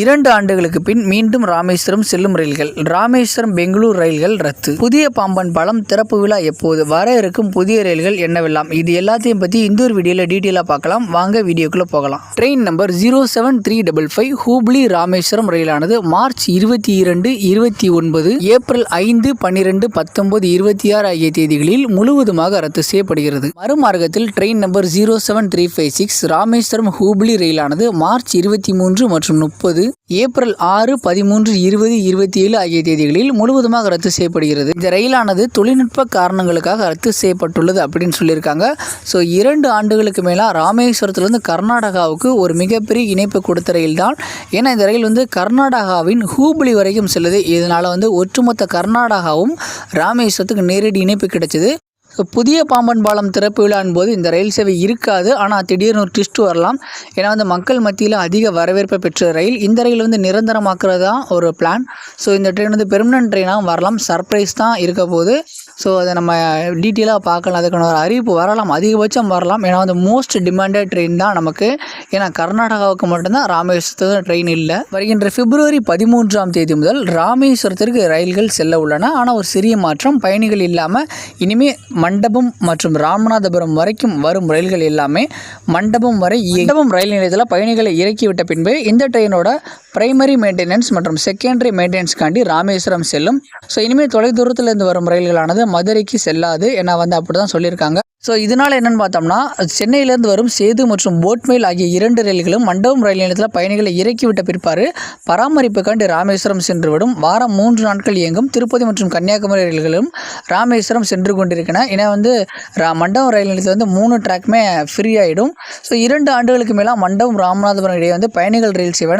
இரண்டு ஆண்டுகளுக்கு பின் மீண்டும் ராமேஸ்வரம் செல்லும் ரயில்கள் ராமேஸ்வரம் பெங்களூர் ரயில்கள் ரத்து. புதிய பாம்பன் பாலம் திறப்பு விழா எப்போது? வர இருக்கும் புதிய ரயில்கள் என்னவெல்லாம்? இது எல்லாத்தையும் பற்றி இந்த ஒரு வீடியோவில் டீட்டெயிலாக பார்க்கலாம். வாங்க வீடியோக்குள்ளே போகலாம். Train number zero seven three double five Hubli Rameswaram ரயிலானது March இருபத்தி இரண்டு இருபத்தி ஒன்பது ஏப்ரல் ஐந்து பன்னிரெண்டு பத்தொன்பது இருபத்தி ஆறு ஆகிய தேதிகளில் முழுவதுமாக ரத்து செய்யப்படுகிறது. மறுமார்க்கத்தில் train number zero seven three five six Rameswaram Hubli ரயிலானது March இருபத்தி மூன்று மற்றும் முப்பது ஏப்ரல் ஆறு பதிமூன்று இருபது இருபத்தி ஏழு ஆகிய தேதிகளில் முழுவதுமாக ரத்து செய்யப்படுகிறது. இந்த ரயிலானது தொழில்நுட்ப காரணங்களுக்காக ரத்து செய்யப்பட்டுள்ளது அப்படின்னு சொல்லியிருக்காங்க. ஸோ இரண்டு ஆண்டுகளுக்கு மேலாக ராமேஸ்வரத்துலேருந்து கர்நாடகாவுக்கு ஒரு மிகப்பெரிய இணைப்பு கொடுத்த ரயில் தான் ஏன்னா இந்த ரயில் வந்து கர்நாடகாவின் ஹூப்ளி வரைக்கும் செல்லுது. இதனால் வந்து ஒட்டுமொத்த கர்நாடகாவும் ராமேஸ்வரத்துக்கு நேரடி இணைப்பு கிடைச்சது. புதிய பாம்பன் பாலம் திறப்பு விழான் போது இந்த ரயில் சேவை இருக்காது. ஆனால் திடீர்னு ஒரு ட்விஸ்ட் வரலாம். ஏன்னா வந்து மக்கள் மத்தியில் அதிக வரவேற்பை பெற்ற ரயில் இந்த ரயில் வந்து நிரந்தரமாக்குறது தான் ஒரு பிளான் ஸோ இந்த ட்ரெயின் வந்து பெர்மனன்ட் ட்ரெயினாக வரலாம். சர்ப்ரைஸ் தான் இருக்க போது ஸோ அதை நம்ம டீட்டெயிலாக பார்க்கலாம். அதுக்கான ஒரு அறிவிப்பு வரலாம். அதிகபட்சம் வரலாம். ஏன்னா வந்து மோஸ்ட் டிமாண்டட் ட்ரெயின் தான் நமக்கு. ஏன்னா கர்நாடகாவுக்கு மட்டும்தான் ராமேஸ்வரத்துக்கு ட்ரெயின் இல்லை. வருகின்ற பிப்ரவரி பதிமூன்றாம் தேதி முதல் ராமேஸ்வரத்திற்கு ரயில்கள் செல்ல உள்ளன. ஆனால் ஒரு சிறிய மாற்றம் பயணிகள் இல்லாமல் இனிமேல் மண்டபம் மற்றும் ராமநாதபுரம் வரைக்கும் வரும் ரயில்கள் எல்லாமே மண்டபம் வரை மண்டபம் ரயில் நிலையத்தில் பயணிகளை இறக்கிவிட்ட பின்பு இந்த ட்ரெயினோட பிரைமரி மெயின்டெனன்ஸ் மற்றும் செகண்டரி மெயின்டெனன்ஸ்க்காண்டி ராமேஸ்வரம் செல்லும். ஸோ இனிமேல் தொலைதூரத்தில் இருந்து வரும் ரயில்களானது மதுரைக்கு செல்லாது ஏன்னா வந்து அப்படி தான் சொல்லியிருக்காங்க. ஸோ இதனால் என்னென்னு பார்த்தோம்னா சென்னையிலேருந்து வரும் சேது மற்றும் போட்மெயில் ஆகிய இரண்டு ரயில்களும் மண்டபம் ரயில் நிலையத்தில் பயணிகளை இறக்கிவிட்ட பிற்பாடு பராமரிப்புக்காண்டி ராமேஸ்வரம் சென்று விடும் வாரம் மூன்று நாட்கள் இயங்கும். திருப்பதி மற்றும் கன்னியாகுமரி ரயில்களும் ராமேஸ்வரம் சென்று கொண்டிருக்கின்றன ஏன்னா வந்து ரா மண்டபம் ரயில் நிலையத்தில் வந்து மூணு ட்ராக்குமே ஃப்ரீ ஆகிடும் ஸோ இரண்டு ஆண்டுகளுக்கு மேலாக மண்டபம் ராமநாதபுரம் இடையே வந்து பயணிகள் ரயில் சேவை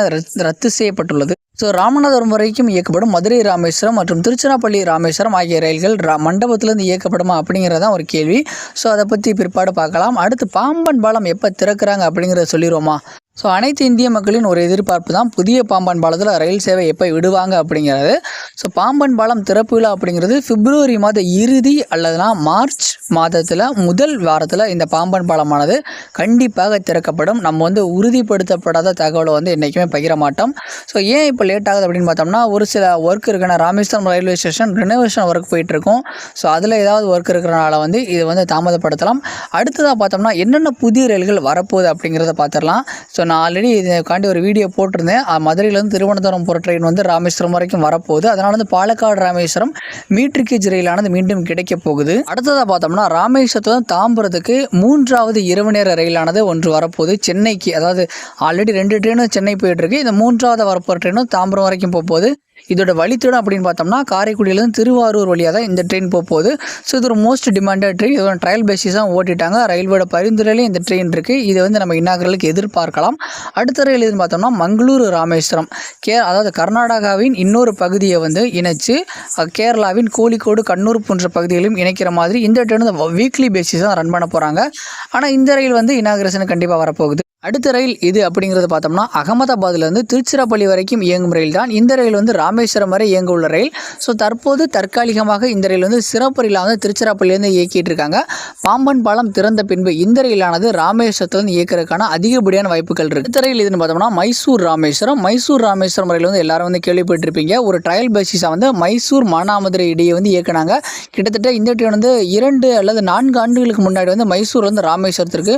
ரத்து செய்யப்பட்டுள்ளது. ஸோ ராமநாதபுரம் வரைக்கும் இயக்கப்படும் மதுரை ராமேஸ்வரம் மற்றும் திருச்சிராப்பள்ளி ராமேஸ்வரம் ஆகிய ரயில்கள் ரா மண்டபத்திலேருந்து இயக்கப்படுமா அப்படிங்கிறதான் ஒரு கேள்வி. ஸோ அதை பற்றி பிற்பாடு பார்க்கலாம். அடுத்து பாம்பன் பாலம் எப்போ திறக்கிறாங்க அப்படிங்கிறத சொல்லிடுவோமா? ஸோ அனைத்து இந்திய மக்களின் ஒரு எதிர்பார்ப்பு தான் புதிய பாம்பன் பாலத்தில் ரயில் சேவை எப்போ விடுவாங்க அப்படிங்கிறது. ஸோ பாம்பன் பாலம் திறப்பு விழா அப்படிங்கிறது பிப்ரவரி மாத இறுதி அல்லதுனா மார்ச் மாதத்தில் முதல் வாரத்தில் இந்த பாம்பன் பாலமானது கண்டிப்பாக திறக்கப்படும். நம்ம வந்து உறுதிப்படுத்தப்படாத தகவலை வந்து என்றைக்குமே பகிர மாட்டோம். ஸோ ஏன் இப்போ லேட் ஆகுது அப்படின்னு பார்த்தோம்னா ஒரு சில ஒர்க் இருக்குன்னா Rameswaram railway station renovation work போயிட்டுருக்கும் ஸோ அதில் ஏதாவது ஒர்க் இருக்கிறனால வந்து இது வந்து தாமதப்படுத்தலாம். அடுத்ததாக பார்த்தோம்னா என்னென்ன புதிய ரயில்கள் வரப்போகுது அப்படிங்கிறத பார்த்துடலாம். ஸோ நான் ஆல்ரெடி இதுக்காண்டி ஒரு வீடியோ போட்டிருந்தேன். மதுரையிலேருந்து திருவனந்தபுரம் போகிற ட்ரெயின் வந்து ராமேஸ்வரம் வரைக்கும் வரப்போகுது. அதனால் வந்து பாலக்காடு ராமேஸ்வரம் மீட்ருக்கு ரயிலானது மீண்டும் கிடைக்க போகுது. அடுத்ததாக பார்த்தோம்னா ராமேஸ்வரத்தை தாம்பரத்துக்கு மூன்றாவது இரவு நேர ரயிலானது ஒன்று வரப்போகுது. சென்னைக்கு அதாவது ஆல்ரெடி ரெண்டு ட்ரெயினும் சென்னை போயிட்டுருக்கு இந்த மூன்றாவது வரப்போகிற ட்ரெயினும் தாம்பரம் வரைக்கும் போக போகுது. இதோட வழித்தடம் அப்படின்னு பார்த்தோம்னா காரைக்குடியிலேருந்து திருவாரூர் வழியாக தான் இந்த ட்ரெயின் போக போகுது. ஸோ இது ஒரு மோஸ்ட் டிமாண்டட் ட்ரெயின் இதோட ட்ரையல் பேசிஸாக ஓட்டிட்டாங்க. ரயில்வேட பரிந்துரையிலே இந்த ட்ரெயின் இருக்குது இது வந்து நம்ம இன்னாகரலுக்கு எதிர்பார்க்கலாம். அடுத்த ரயில் எதுன்னு பார்த்தோம்னா மங்களூரு ராமேஸ்வரம். கே அதாவது கர்நாடகாவின் இன்னொரு பகுதியை வந்து இணைச்சு கேரளாவின் கோழிக்கோடு கண்ணூர் போன்ற பகுதிகளையும் இணைக்கிற மாதிரி இந்த ட்ரெயின் வீக்லி பேசிஸ் தான் ரன் பண்ண போகிறாங்க ஆனால் இந்த ரயில் வந்து இனாகிரேஷன் கண்டிப்பாக வரப்போகுது. அடுத்த ரயில் இது அப்படிங்கிறத பார்த்தோம்னா அகமதாபாத்லேருந்து திருச்சிராப்பள்ளி வரைக்கும் இயங்கும் ரயில் தான். இந்த ரயில் வந்து ராமேஸ்வரம் வரை இயங்க உள்ள ரயில். ஸோ தற்போது தற்காலிகமாக இந்த ரயில் வந்து சிறப்பு ரயிலாக வந்து திருச்சிராப்பள்ளியிலேருந்து இயக்கிட்டு இருக்காங்க. பாம்பன் பாலம் திறந்த பின்பு இந்த ரயிலானது ராமேஸ்வரத்துலேருந்து இயக்கிறதுக்கான அதிகப்படியான வாய்ப்புகள் இருக்குது அடுத்த ரயில் இதுன்னு பார்த்தோம்னா மைசூர் ராமேஸ்வரம். மைசூர் ராமேஸ்வரம் ரயில் வந்து எல்லாரும் வந்து கேள்விப்பட்டிருப்பீங்க. ஒரு ட்ரையல் பேசிஸாக வந்து மைசூர் மானாமதுரை இடையே வந்து இயக்குனாங்க. கிட்டத்தட்ட இந்த ட்ரெயின் வந்து இரண்டு அல்லது நான்கு ஆண்டுகளுக்கு முன்னாடி வந்து மைசூர் வந்து ராமேஸ்வரத்திற்கு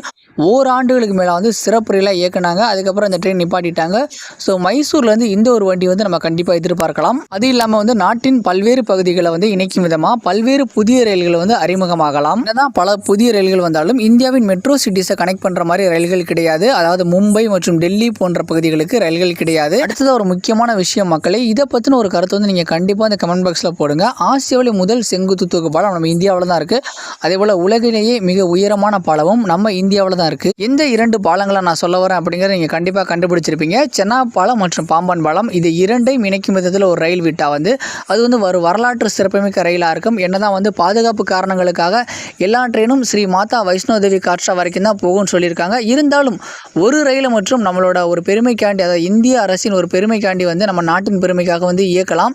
ஓராண்டுகளுக்கு மேலே வந்து சிறப்பு ரயிலாக இயக்குனாங்க. அதுக்கப்புறம் அந்த ட்ரெயின் நிப்பாட்டிட்டாங்க. ஸோ மைசூர்லேருந்து இந்த ஒரு வண்டி வந்து நம்ம கண்டிப்பாக எதிர்பார்க்கலாம். அது இல்லாமல் வந்து நாட்டின் பல்வேறு பகுதிகளை வந்து இணைக்கும் விதமாக பல்வேறு புதிய ரயில்கள் வந்து அறிமுகமாகலாம். என்னதான் பல புதிய ரயில்கள் வந்தாலும் இந்தியாவின் மெட்ரோ சிட்டிஸை கனெக்ட் பண்ணுற மாதிரி ரயில்கள் கிடையாது. அதாவது மும்பை மற்றும் டெல்லி போன்ற பகுதிகளுக்கு ரயில்கள் கிடையாது. அடுத்தது ஒரு முக்கியமான விஷயம் மக்களே இதை பற்றின ஒரு கருத்து வந்து நீங்கள் கண்டிப்பாக இந்த கமெண்ட் பாக்ஸில் போடுங்க. ஆசியாவிலே முதல் செங்குத்து தூக்கு பாலம் நம்ம இந்தியாவில் தான் இருக்குது அதே போல் உலகிலேயே மிக உயரமான பாலமும் நம்ம இந்தியாவில் தான் இருக்குது எந்த இரண்டு பாலங்களை நான் சொல்ல வரேன் அப்படிங்கிறத நீங்கள் கண்டிப்பாக கண்டுபிடிச்சிருப்பீங்க. சென்னா பாலம் மற்றும் பாம்பன் பாலம் இது இரண்டையும் இணைக்கும் விதத்தில் ஒரு ரயில் விட்டால் வந்து அது வந்து ஒரு வரலாற்று சிறப்புமிக்க ரயிலாக இருக்கும். என்னதான் வந்து பாதுகாப்பு காரணங்களுக்காக எல்லா ட்ரெயினும் ஸ்ரீ மாதா வைஷ்ணோ தேவி காட்சா வரைக்கும் தான் போகும்னு சொல்லியிருக்காங்க. இருந்தாலும் ஒரு ரயில் மற்றும் நம்மளோட ஒரு பெருமைக்காண்டி அதாவது இந்திய அரசின் ஒரு பெருமைக்காண்டி வந்து நம்ம நாட்டின் பெருமைக்காக வந்து இயக்கலாம்.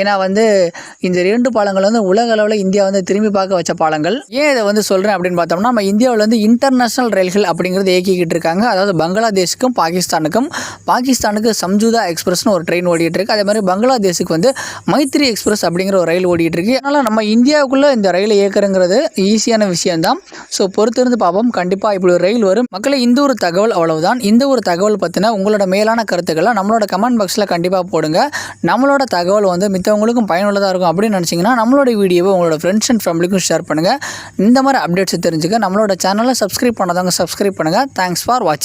ஏன்னா வந்து இந்த இரண்டு பாலங்கள் வந்து உலக அளவில் இந்தியா வந்து திரும்பி பார்க்க வச்ச பாலங்கள். ஏன் இதை வந்து சொல்கிறேன் அப்படின்னு பார்த்தோம்னா நம்ம இந்தியாவில் வந்து இன்டர்நேஷனல் ரயில்கள் அப்படிங்கிறது இயக்கிக்கிட்டு இருக்காங்க. அதாவது பங்களாதேஷுக்கும் பாகிஸ்தானுக்கும் பாகிஸ்தானுக்கு சம்ஜூதா எக்ஸ்பிரஸ்னு ஒரு ட்ரெயின் ஓடிட்டு இருக்கு அதே மாதிரி பங்களாதேஷுக்கு வந்து மைத்ரி எக்ஸ்பிரஸ் அப்படிங்கிற ஒரு ரயில் ஓடிட்டு இருக்கு அதனால் நம்ம இந்தியாவுக்குள்ளே இந்த ரயிலை இயக்கிறங்கிறது ஈஸியான விஷயம்தான். ஸோ பொறுத்திருந்து பார்ப்போம். கண்டிப்பாக இப்படி ஒரு ரயில் வரும். மக்களை இந்த ஒரு தகவல் அவ்வளவுதான். இந்த ஒரு தகவல் பற்றின உங்களோட மேலான கருத்துக்களை நம்மளோட கமெண்ட் பாக்ஸில் கண்டிப்பாக போடுங்க. நம்மளோட தகவல் வந்து மித்தவங்களுக்கும் பயனுள்ளதாக இருக்கும் அப்படின்னு நினச்சிங்கன்னா நம்மளோட வீடியோவை உங்களோட ஃப்ரெண்ட்ஸ் அண்ட் ஃபேமிலிக்கும் ஷேர் பண்ணுங்கள் இந்த மாதிரி அப்டேட்ஸ் தெரிஞ்சுக்க நம்மளோட சேனலை சப்ஸ்கிரைப் பண்ணாதவங்க சப்ஸ்கிரைப் பண்ணுங்கள் தேங்க்ஸ் ஃபார் வாட்சிங்